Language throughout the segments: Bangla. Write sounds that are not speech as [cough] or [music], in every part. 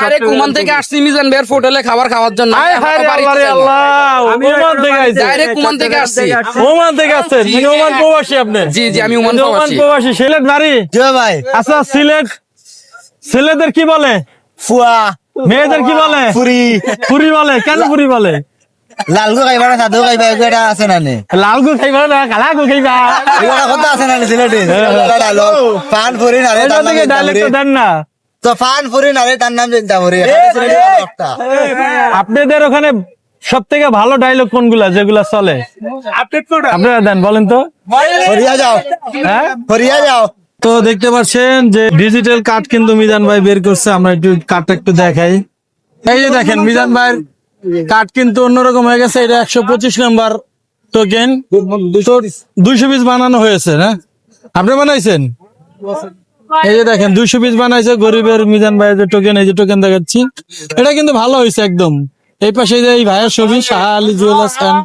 আরে কুমান থেকে আসছি মিজান ভাইয়ের হোটেলে খাবার খাওয়ার জন্য আয় হায় রে বাড়িতে আল্লাহ রে যাব। আল্লাহ ওমান থেকে আইছে ডাইরেক্ট কুমান থেকে আসছি ওমান থেকে আসছেন জি, মানে জি। ওমান প্রবাসী আপনি জি জি আমি ওমান প্রবাসী প্রবাসী সিলেট নারী জয় ভাই আচ্ছা সিলেট ছেলেদের কি বলে ফুয়া মেয়েদের কি বলে পুরি পুরি বলে কেন পুরি বলে লালগু খাইবা না সাধু খাইবা এটা আছে না নে লাল খাইবা না কালা গু খাইবা কথা আছে না সিলেটে ফান ফুরি না এটা থেকে ডাইলেক্ট দেন না ফুরি তার নাম চিন্তা করি। আপনাদের ওখানে সব থেকে ভালো ডায়লগ কোনগুলা যেগুলা চলে? আপনারা দেন বলেন তো। হরিয়া যাও। হ্যাঁ? হরিয়া যাও। তো দেখতে পাচ্ছেন যে ডিজিটাল কার্ড কিন্তু মিজান ভাই বের করছে আমরা একটু কার্ডটা একটু দেখাই। এই যে দেখেন মিজান ভাইয়ের কার্ড কিন্তু অন্যরকম হয়ে গেছে এটা একশো পঁচিশ নাম্বার টোকেন দুইশো পিস বানানো হয়েছে না? আপনি বানাইছেন? এই যে দেখেন দুইশো পিস বানাইছে গরিবের মিজান ভাইয়ের যে টোকেন এই যে টোকেন দেখাচ্ছি। এটা কিন্তু ভালো হয়েছে একদম। এই পাশে যে এই ভাইয়ের ছবি Shah Ali jewellers and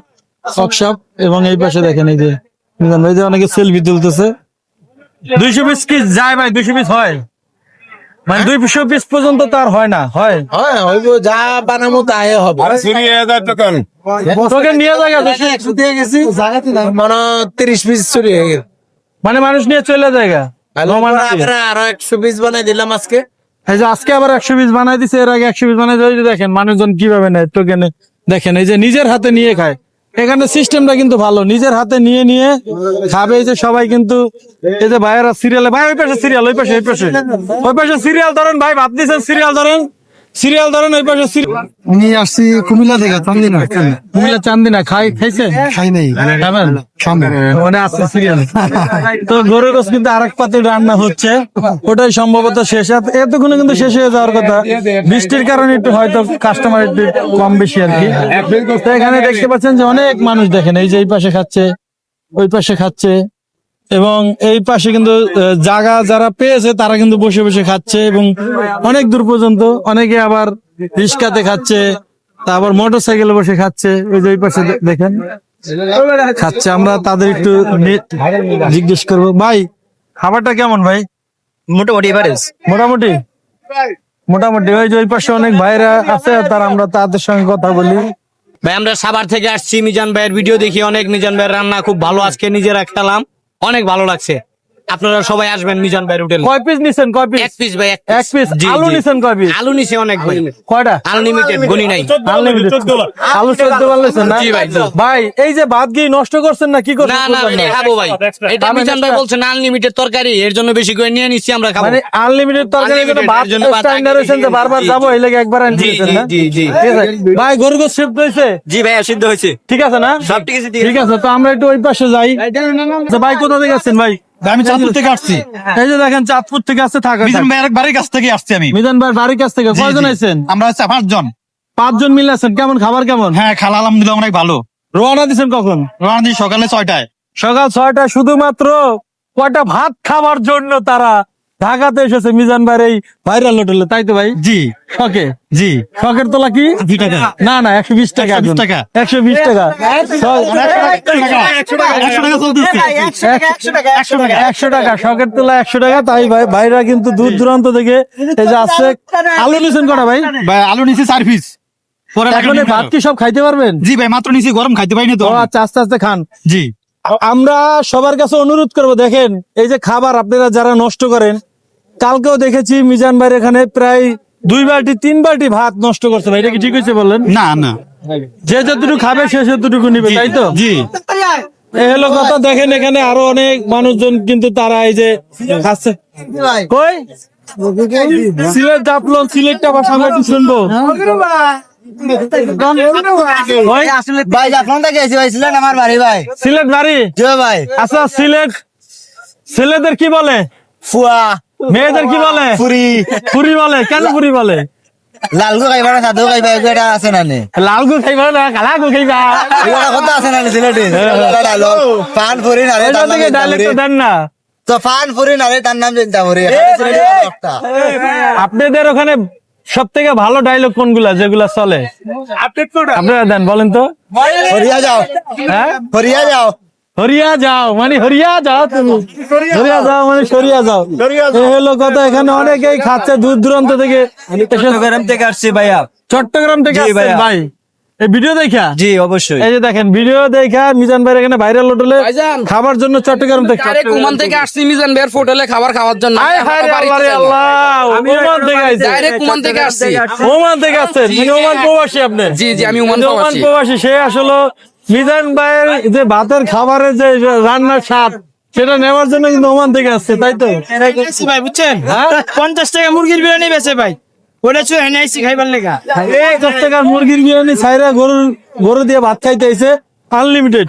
workshop এবং এই পাশে দেখেন এই যে মিজান ভাই যে অনেকে সেলফি তুলতেছে। দুইশো পিস কি যায় ভাই? দুইশো পিস হয়। মানে দুইশো পিস পর্যন্ত তো আর হয় না হয়। হয় হইব যা বানামো তাই হবে। তোকে নিয়ে জায়গা একশো দিয়ে গেছি জায়গাতে না মানে তিরিশ পিস চুরি হয়ে গেল। মানে মানুষ নিয়ে চলে জায়গা আরও একশো পিস বানাই দিলাম আজকে। এই যে আজকে আবার একশো পিস বানাই দিছে এর আগে একশো পিস বানাই দিয়ে দেখেন মানুষজন কীভাবে নেয় টোকেনে দেখেন এই যে নিজের হাতে নিয়ে খায়। এখানে সিস্টেমটা কিন্তু ভালো নিজের হাতে নিয়ে নিয়ে খাবে এই যে সবাই কিন্তু এই যে ভাইয়েরা সিরিয়ালে ভাই ওই পাশে সিরিয়াল ওই পাশে ওই পাশে। ওই পাশে সিরিয়াল ধরেন ভাই ভাত দিয়েছেন সিরিয়াল ধরেন। সিরিয়াল ধরেন ওই পাশে আমি আসছি কুমিল্লা থেকে চান্দিনা। কুমিল্লা চান্দিনা খাই খাইছেন? খাই নাই। খাবেন? মানে আছে সিরিয়াল। [laughs] তো গরুর গোস কিন্তু আরেক পাতে রান্না হচ্ছে। ওটাই সম্ভবত শেষ। আর এতক্ষণে কিন্তু শেষ হয়ে যাওয়ার কথা। বৃষ্টির কারণে একটু হয়তো কাস্টমার একটু কম বেশি আর কি। তো এখানে দেখতে পাচ্ছেন যে অনেক মানুষ দেখেন এই যে এই পাশে খাচ্ছে ওই পাশে খাচ্ছে। এবং এই পাশে কিন্তু জায়গা যারা পেয়েছে তারা কিন্তু বসে বসে খাচ্ছে এবং অনেক দূর পর্যন্ত অনেকে আবার রিক্সাতে খাচ্ছে তারপর মোটর সাইকেলে বসে খাচ্ছে। ওই যে ওই পাশে দেখেন খাচ্ছে আমরা তাদের একটু জিজ্ঞেস করব। ভাই খাবারটা কেমন ভাই? মোটামুটি এভারেজ মোটামুটি? মোটামুটি ওই যে ওই পাশে অনেক ভাইরা আছে তারা আমরা তাদের সঙ্গে কথা বলি। ভাই আমরা সাবার থেকে আসছি মিজান ভাইয়ের ভিডিও দেখি অনেক মিজান ভাইয়ের রান্না খুব ভালো আজকে নিজেরা খেলাম অনেক ভালো লাগছে। আপনারা সবাই আসবেন মিজান ভাই হোটেলে। কয় পিস নিছেন কয় পিস এক পিস ভাই এক পিস আলু জি। নিছেন কয় পিস আলু নিছে অনেক ভাই। কয়টা? আনলিমিটেড গনি নাই। আনলিমিটেড আলু চোদ্দ পারলেছেন না? জি ভাই, ভাই এই যে ভাত গিয়ে নষ্ট করছেন না কি করছেন? না না। খাব ভাই। এটা মিজান ভাই বলছেন আনলিমিটেড তরকারি এর জন্য বেশি করে নিয়ে নিচ্ছি আমরা খাব। মানে আনলিমিটেড তরকারির জন্য ভাত এর জন্য ভাত স্ট্যান্ডার্ড হয়েছেন যে বারবার জি, যাব এই লাগে একবার আনি জি, দিয়েছেন জি, না? জি, জি। ঠিক আছে? ভাই গরু গোস শিফট হয়েছে? জি ভাই সিদ্ধ হয়েছে। ঠিক আছে না? সব ঠিক আছে, ঠিক আছে। তো আমরা একটু ওই পাশে যাই। আচ্ছা, ভাই কোথা থেকে আসছেন ভাই? আমি চাঁদপুর থেকে আসছি। এই যে দেখেন চাঁদপুর থেকে আসতে থাকা মিজান ভাইয়ের বাড়ির কাছ থেকে আসছি আমি। মিজান ভাই বাড়ির কাছ থেকে কয়জন। আছেন আমরা হচ্ছে পাঁচজন পাঁচজন মিলে আছেন কেমন খাবার কেমন? হ্যাঁ খালা আলহামদুলিল্লাহ অনেক ভালো। রোয়ানা দিছেন কখন? রোয়ানা দিই সকালে ছয়টায়। সকাল ছয়টায় শুধুমাত্র কয়টা ভাত খাবার জন্য তারা ঢাকাতে এসেছে মিজান ভাইয়ের এই ভাইরাল হোটেলে তাই তো ভাই? জি। শখে? জি। শখের তোলা কি? টাকা। না না একশো বিশ টাকা 120 টাকা। একশো বিশ টাকা। একশো টাকা শখের তোলা একশো টাকা। তাই ভাই ভাইরা কিন্তু দূর দূরান্ত থেকে এই যে আসছে। আলু নিছেন কটা ভাই? ভাই আলু নিছি চার পিস পরে এখন ভাত কি সব খাইতে পারবেন? জি ভাই মাত্র নিছি গরম খাইতে পাইনি তো। আচ্ছা আস্তে আস্তে খান। জি। আমরা সবার কাছে অনুরোধ করব দেখেন এই যে খাবার আপনারা যারা নষ্ট করেন কালকেও দেখেছি মিজান ভাইয়ের এখানে প্রায় দুই বালতি তিন বালতি ভাত নষ্ট করছে ভাই। এটা কি ঠিক হয়েছে বললেন? না না। যে যতটুকু খাবে সে যতটুকু নিবে তাই তো? জি। এই হলো কথা দেখেন এখানে আরও অনেক মানুষজন কিন্তু তারা এই যে খাচ্ছে। কই? সিলেট জাপলন সিলেটটা আমরা একটু শুনব। ভাই জাফলং থেকে এসে ভাই সিলেট আমার বাড়ি ভাই। সিলেট বাড়ি? ভাই। আচ্ছা সিলেট ছেলেদের কি বলে? ফুয়া। মেয়েদের কি বলে? পুরি পুরি বলে? কেন পুরি বলে? লালগু খাইবা না সাধু খাইবা এটা আছে না নে? লাল গু খাইবা না কালা গু খাইবা এগুলা কথা আছে না নে সিলেটে ফান ফুরি না রে এটা তার নাম থেকে ডাইলেক্ট দেন না। তো ফান ফুরি না রে তার নাম চিন্তা করি আপনাদের ওখানে সব থেকে ভালো ডায়লগ কোনগুলা যেগুলা চলে? আপনারা দেন বলেন তো। হরিয়া যাও। হ্যাঁ? হরিয়া যাও। হরিয়া যাও মানে হরিয়া যাও তুমি। হরিয়া যাও। মানে সরিয়া যাও। এই হলো কথা এখানে অনেকেই খাচ্ছে দূর দূরান্ত থেকে। চট্টগ্রাম থেকে আসছি ভাইয়া। চট্টগ্রাম থেকে আসছেন। ভাই। এই ভিডিও দেখা? জি অবশ্যই। এই যে দেখেন ভিডিও দেখা মিজান ভাইয়ের এখানে ভাইরাল হোটেলে খাবার জন্য চট্টগ্রাম থেকে আরে কুমান থেকে আসছি মিজান হোটেলে খাবার খাওয়ার জন্য। আয় হায় আল্লাহ রে ওমান থেকে আইছে ডাইরেক্ট কুমান থেকে আসছি। ওমান থেকে আসছেন ওমান প্রবাসী আপনি। জি জি আমি ওমান প্রবাসী সে আসলে মিজান ভাইয়ের যে ভাতের খাবারের যে রান্নার স্বাদ সেটা নেওয়ার জন্য কিন্তু ওমান থেকে আসছে তাই তো? ভাই বুঝছেন? পঞ্চাশ টাকা মুরগির বিরিয়ানি বেচে ভাই। ওটা চুয়ে হেনে আইসি খাইবার লেগা। এই দশ টাকার মুরগির বিরিয়ানি ছাইরা গরু গরু দিয়ে ভাত খাইতে আইছে আনলিমিটেড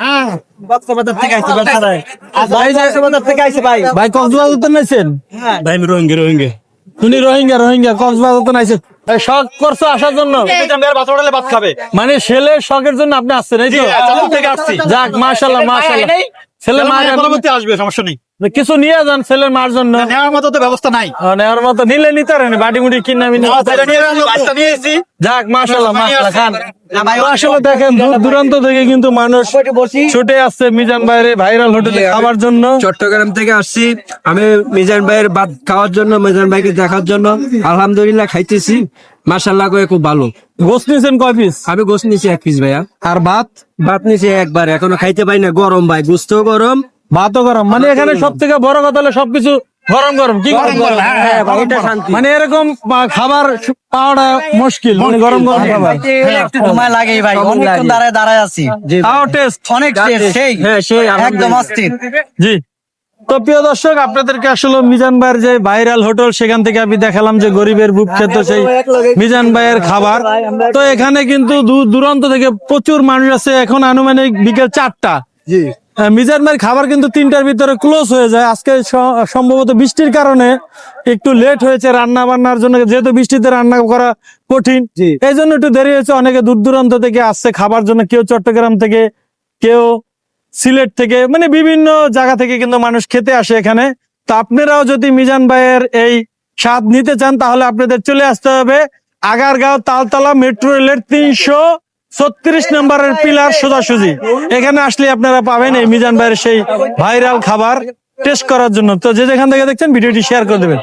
বাচ্চাবাজার থেকে ভাই ভাই ভাই। কক্সবাজার তো নাইছেন ভাই আমি রোহিঙ্গা রোহিঙ্গা। তুমি রোহিঙ্গা রোহিঙ্গা কক্সবাজার তো নাইছেন এই শখ করছ আসার জন্য? ভাত খাবে। মানে ছেলের শখের জন্য আপনি আসছেন এই তো? থেকে আসছি। যাক মাসাল্লাহ মাসাল্লাহ ছেলে মা পরবর্তী আসবে সমস্যা নেই। কিছু নিয়ে যান ছেলের মার জন্য। নেওয়ার মতো তো ব্যবস্থা নাই। নেওয়ার মতো নিলে নিতে পারেন বাটি মুটি কিনে আমি। যাক মাশাল্লাহ খান। আসলে দেখেন দূর দূরান্ত থেকে কিন্তু মানুষ ছুটে আসছে মিজান বাইরে ভাইরাল হোটেলে খাবার জন্য। চট্টগ্রাম থেকে আসছি। আমি মিজান ভাইয়ের ভাত খাওয়ার জন্য মিজান ভাইকে দেখার জন্য। আলহামদুলিল্লাহ খাইতেছি। মাশাল্লাহ করে খুব ভালো। গোস্ত নিয়েছেন কয় পিস আমি গোস নিছি এক পিস ভাইয়া। আর ভাত? ভাত নিছি একবার এখনও খাইতে পাই না। গরম ভাই গুস্ত গরম। ভাতও গরম মানে এখানে সব থেকে বড় কথা হলো সবকিছু গরম গরম কি গরম গরম? হ্যাঁ, শান্তি। মানে এরকম খাবার পাওয়াটা মুশকিল মানে গরম গরম খাবার। একটু সময় লাগে ভাই অনেকক্ষণ দাঁড়ায় দাঁড়ায় আছি। তাও টেস্ট অনেক সেই হ্যাঁ সেই একদম অস্থির। জি। তো প্রিয় দর্শক আপনাদেরকে আসলে মিজান ভাইয়ের যে ভাইরাল হোটেল সেখান থেকে আমি দেখালাম যে গরিবের বুক খেত সেই মিজান ভাইয়ের খাবার। তো এখানে কিন্তু দূর দূরান্ত থেকে প্রচুর মানুষ আছে এখন আনুমানিক বিকেল চারটা। মিজান ভাইয়ের খাবার কিন্তু তিনটার ভিতরে ক্লোজ হয়ে যায়। আজকে সম্ভবত বৃষ্টির কারণে একটু লেট হয়েছে রান্না বান্নার জন্য যেহেতু বৃষ্টিতে রান্না করা কঠিন। এই জন্য একটু দেরি হয়েছে অনেকে দূর দূরান্ত থেকে আসছে খাবার জন্য কেউ চট্টগ্রাম থেকে কেউ সিলেট থেকে মানে বিভিন্ন জায়গা থেকে কিন্তু মানুষ খেতে আসে এখানে। তো আপনারাও যদি মিজান ভাইয়ের এই স্বাদ নিতে চান তাহলে আপনাদের চলে আসতে হবে আগারগাঁও তালতলা মেট্রো রেলের তিনশো ছত্রিশ নম্বরের পিলার সোজাসুজি। এখানে আসলে আপনারা পাবেন এই মিজান ভাইয়ের সেই ভাইরাল খাবার টেস্ট করার জন্য। তো যে যেখান থেকে দেখছেন, ভিডিওটি শেয়ার করে দেবেন।